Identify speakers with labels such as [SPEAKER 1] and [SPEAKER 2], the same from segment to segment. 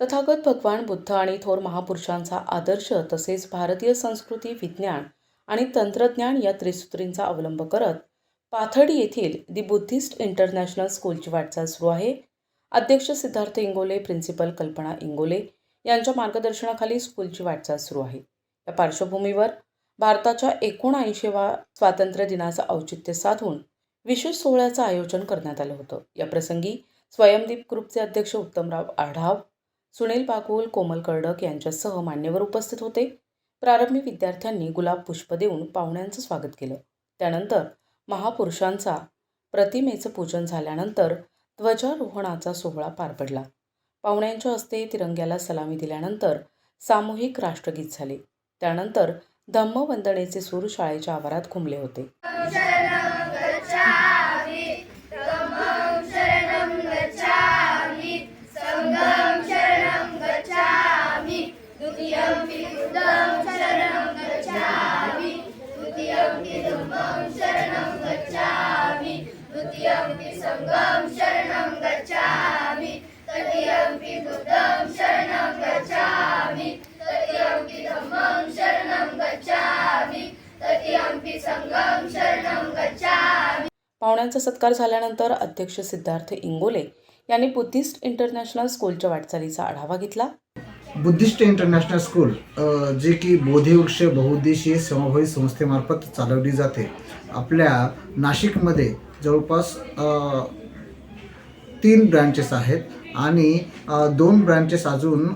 [SPEAKER 1] तथागत भगवान बुद्ध आणि थोर महापुरुषांचा आदर्श तसेच भारतीय संस्कृती विज्ञान आणि तंत्रज्ञान या त्रिसूत्रींचा अवलंब करत पाथर्डी येथील दि बुद्धिस्ट इंटरनॅशनल स्कूलची वाटचाल सुरू आहे. अध्यक्ष सिद्धार्थ इंगोले प्रिन्सिपल कल्पना इंगोले यांच्या मार्गदर्शनाखाली स्कूलची वाटचाल सुरू आहे. या पार्श्वभूमीवर भारताच्या एकोणऐंशीवा स्वातंत्र्य दिनाचं औचित्य साधून विशेष सोहळ्याचं आयोजन करण्यात आलं होतं. या प्रसंगी स्वयंदीप ग्रुपचे अध्यक्ष उत्तमराव आढाव सुनील पाकुल कोमल कर्डक यांच्यासह मान्यवर उपस्थित होते. प्रारंभी विद्यार्थ्यांनी गुलाब पुष्प देऊन पाहुण्यांचं स्वागत केलं. त्यानंतर महापुरुषांचा प्रतिमेचं पूजन झाल्यानंतर ध्वजारोहणाचा सोहळा पार पडला. पाहुण्यांच्या हस्ते तिरंग्याला सलामी दिल्यानंतर सामूहिक राष्ट्रगीत झाले. त्यानंतर धम्मवंदनेचे सूर शाळेच्या आवारात घुमले होते. पाहुण्यांचा सत्कार झाल्यानंतर अध्यक्ष सिद्धार्थ इंगोले यांनी बुद्धिस्ट इंटरनॅशनल स्कूलच्या वाटचालीचा आढावा घेतला.
[SPEAKER 2] बुद्धिस्ट इंटरनॅशनल स्कूल जे की बोधिवृक्ष बहुउद्देशीय समभावी संस्थेमार्फत चालवली जाते. आपल्या नाशिकमध्ये जवळपास तीन ब्रँचेस आहेत आणि दोन ब्रँचेस अजून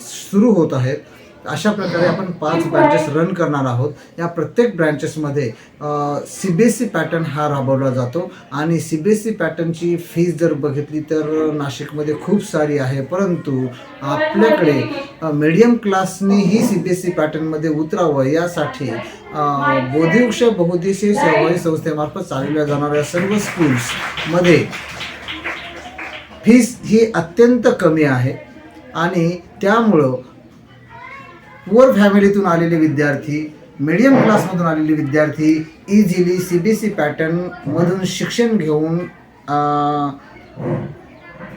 [SPEAKER 2] सुरू होत आहेत. अशा प्रकारे आपण पाच ब्रँचेस रन करणार आहोत. या प्रत्येक ब्रँचेसमध्ये C B S C pattern हा राबवला जातो. आणि सी बी एस सी पॅटर्नची फीज जर बघितली तर नाशिकमध्ये खूप सारी आहे. परंतु आपल्याकडे मीडियम क्लासने ही सी बी एस सी पॅटर्नमध्ये उतरावं यासाठी बोधिवृक्ष बहुउद्देशीय सहभागी संस्थेमार्फत चालवल्या जाणाऱ्या सर्व स्कूल्समध्ये फीस ही अत्यंत कमी आहे. आणि त्यामुळं पुअर फॅमिलीतून आलेले विद्यार्थी मिडियम क्लासमधून आलेले विद्यार्थी इझिली सी बी सी पॅटर्नमधून शिक्षण घेऊन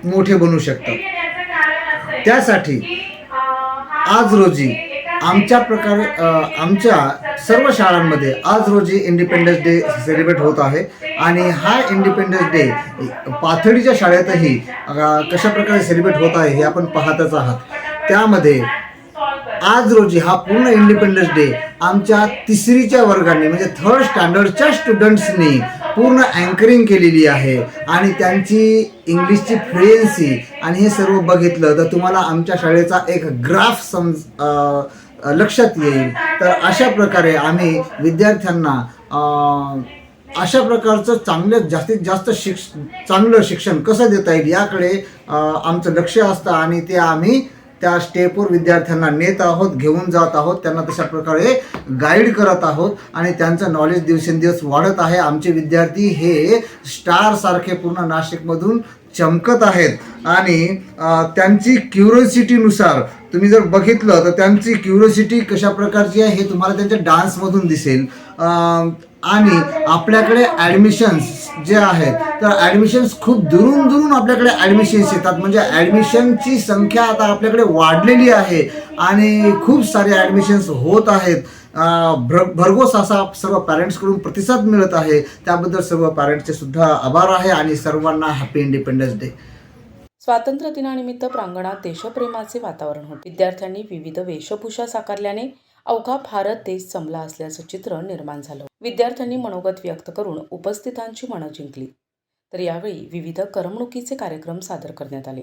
[SPEAKER 2] मोठे बनू शकतात. त्यासाठी आज रोजी आमच्या प्रकारे आमच्या सर्व शाळांमध्ये आज रोजी इंडिपेंडन्स डे सेलिब्रेट होत आहे. आणि हा इंडिपेंडन्स डे पाथडीच्या शाळेतही कशा प्रकारे सेलिब्रेट होत आहे हे आपण पाहतच आहात. त्यामध्ये आज रोजी हा पूर्ण इंडिपेंडन्स डे आमच्या तिसरीच्या वर्गाने म्हणजे थर्ड स्टँडर्डच्या स्टुडंट्सनी पूर्ण अँकरिंग केलेली आहे. आणि त्यांची इंग्लिशची फ्लुएन्सी आणि हे सर्व बघितलं तर तुम्हाला आमच्या शाळेचा एक ग्राफ समज लक्षात येईल. तर अशा प्रकारे आम्ही विद्यार्थ्यांना अशा प्रकारचं चांगलं जास्तीत जास्त शिक्ष चांगलं शिक्षण कसं देता येईल याकडे आमचं लक्ष असतं आणि ते आम्ही त्या स्टेपवर विद्यार्थ्यांना नेत आहोत घेऊन जात आहोत त्यांना तशा प्रकारे गाईड करत आहोत आणि त्यांचं नॉलेज दिवसेंदिवस वाढत आहे. आमचे विद्यार्थी हे स्टारसारखे पूर्ण नाशिकमधून चमकत आहेत. आणि त्यांची क्युरोसिटीनुसार तुम्ही जर बघितलं तर त्यांची क्युरोसिटी कशा प्रकारची आहे हे तुम्हाला त्यांच्या डान्समधून दिसेल. आणि आपल्याकडे ॲडमिशन्स जे आहेत तर ॲडमिशन्स खूप दुरून दुरून आपल्याकडे ॲडमिशन्स येतात. म्हणजे ॲडमिशनची संख्या आता आपल्याकडे वाढलेली आहे आणि खूप सारे ॲडमिशन्स होत आहेत. भर भरघोस असा सर्व पॅरेंट्सकडून प्रतिसाद मिळत आहे. त्याबद्दल सर्व पॅरेंट्सचे सुद्धा आभार आहे आणि सर्वांना हॅपी इंडिपेंडन्स डे
[SPEAKER 1] स्वातंत्र्य दिनानिमित्त प्रांगणात देशप्रेमाचे वातावरण होते. विद्यार्थ्यांनी विविध वेशभूषा साकारल्याने अवघा भारत देश संपला असल्याचं चित्र निर्माण झालं. विद्यार्थ्यांनी मनोगत व्यक्त करून उपस्थितांची मनं जिंकली. तर यावेळी विविध करमणुकीचे कार्यक्रम सादर करण्यात आले.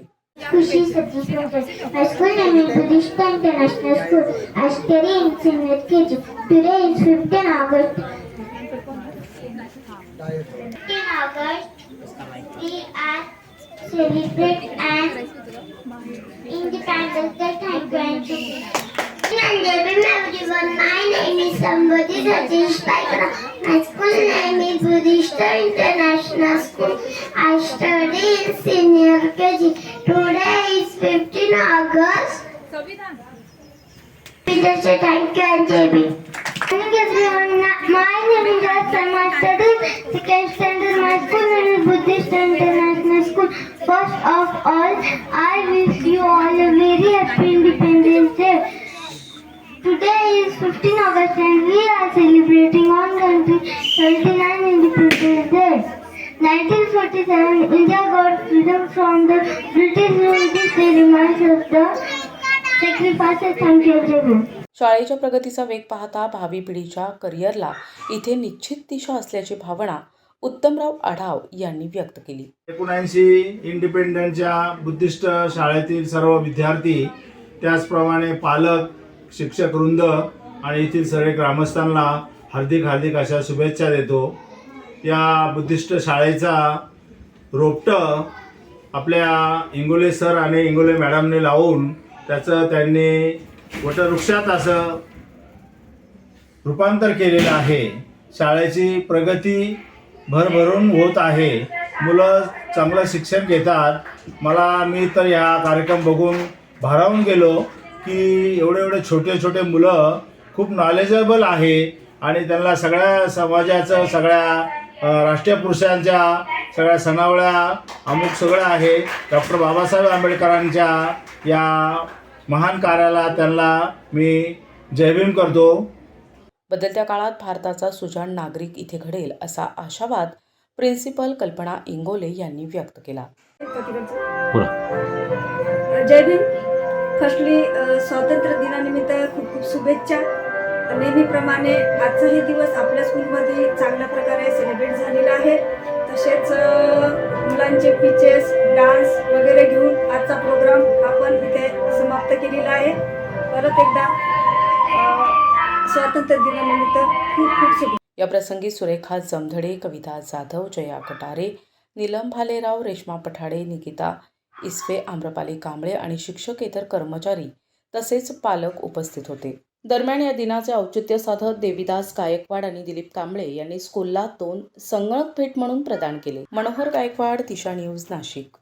[SPEAKER 3] And Good evening everyone. My name is Sambodhi Satish Paikara. My school name is Buddhista International School. I study in senior KG. Today is 15 August. Say thank you and JB. Thank you everyone. My name is Hassan. I study second standard. My school name is Buddhist International School. First of all, I wish you all friends, we are celebrating on country 39 Independence Day. 1947, India got freedom from the British rule. This day reminds us the sacrifices. Thank you, everyone.
[SPEAKER 1] शाळेच्या प्रगतीचा वेग पाहता भावी पिढीच्या करिअरला इथे निश्चित दिशा असल्याची भावना उत्तमराव आढाव यांनी व्यक्त केली
[SPEAKER 4] एकोणऐंशी इंडिपेंडंटच्या बुद्धिस्ट शाळेतील सर्व विद्यार्थी त्याचप्रमाणे पालक शिक्षक वृंद आणि येथील सर्व ग्रामस्थांना हार्दिक हार्दिक अशा शुभेच्छा देतो. या बुद्धिस्ट शाळेचा रोपटं आपल्या इंगोले सर आणि इंगोले मॅडमने लावून त्याचं त्यांनी वटवृक्षात असं रूपांतर केलेलं आहे. शाळेची प्रगती भरभरून होत आहे. मुलं चांगलं शिक्षण घेतात. मला मी तर या कार्यक्रम बघून भारावून गेलो. की एवढे एवढे छोटे छोटे मुलं खूप नॉलेजेबल आहे आणि त्यांना सगळ्या समाजाचं सगळ्या राष्ट्रीय पुरुषांच्या सगळ्या सणावळ्या अमुक सगळं आहे. डॉक्टर बाबासाहेब आंबेडकरांच्या या महान कार्याला त्यांना मी जयभीम करतो.
[SPEAKER 1] बदलत्या काळात भारताचा सुजाण नागरिक इथे घडेल असा आशावाद प्रिन्सिपल कल्पना इंगोले यांनी व्यक्त केला.
[SPEAKER 5] जय भीम. फर्स्टली uh, स्वातंत्र्य दिनानिमित्त खूप खूप शुभेच्छा. नेहमीप्रमाणे आजचाही दिवस आपल्या स्कूलमध्ये चांगल्या प्रकारे सेलिब्रेट झालेला आहे. तसेच uh, मुलांचे पिचेस डान्स वगैरे घेऊन आजचा प्रोग्राम आपण इथे समाप्त केलेला आहे. परत एकदा uh, स्वातंत्र्य दिनानिमित्त खूप खूप शुभ
[SPEAKER 1] या प्रसंगी सुरेखा जमधडे कविता जाधव जया कटारे नीलम भालेराव रेश्मा पठाडे निकिता इस्फे आम्रपाली कांबळे आणि शिक्षकेतर कर्मचारी तसेच पालक उपस्थित होते. दरम्यान या दिनाचे औचित्य साधत देवीदास गायकवाड आणि दिलीप कांबळे यांनी स्कूलला दोन संगणक भेट म्हणून प्रदान केले. मनोहर गायकवाड तिशा न्यूज नाशिक.